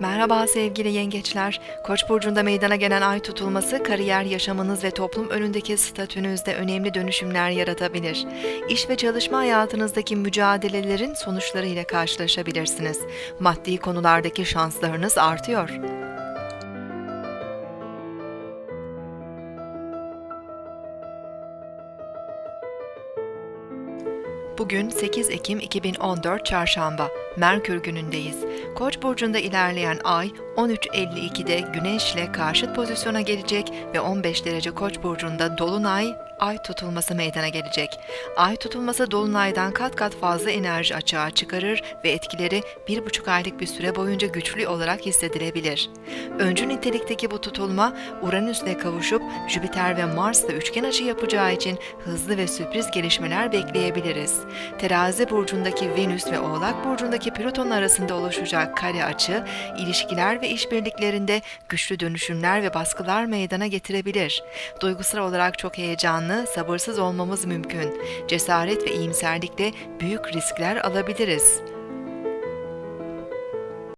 Merhaba sevgili yengeçler. Koç burcunda meydana gelen ay tutulması kariyer yaşamınız ve toplum önündeki statünüzde önemli dönüşümler yaratabilir. İş ve çalışma hayatınızdaki mücadelelerin sonuçlarıyla karşılaşabilirsiniz. Maddi konulardaki şanslarınız artıyor. Bugün 8 Ekim 2014 Çarşamba. Merkür günündeyiz. Koç burcunda ilerleyen ay 13.52'de Güneş'le karşıt pozisyona gelecek ve 15 derece Koç burcunda dolunay ay tutulması meydana gelecek. Ay tutulması dolunaydan kat kat fazla enerji açığa çıkarır ve etkileri bir buçuk aylık bir süre boyunca güçlü olarak hissedilebilir. Öncü nitelikteki bu tutulma Uranüs'le kavuşup Jüpiter ve Mars'la üçgen açı yapacağı için hızlı ve sürpriz gelişmeler bekleyebiliriz. Terazi burcundaki Venüs ve Oğlak burcundaki Plüton arasında oluşacak kare açı, ilişkiler ve işbirliklerinde güçlü dönüşümler ve baskılar meydana getirebilir. Duygusal olarak çok heyecanlı, sabırsız olmamız mümkün. Cesaret ve iyimserlikle büyük riskler alabiliriz.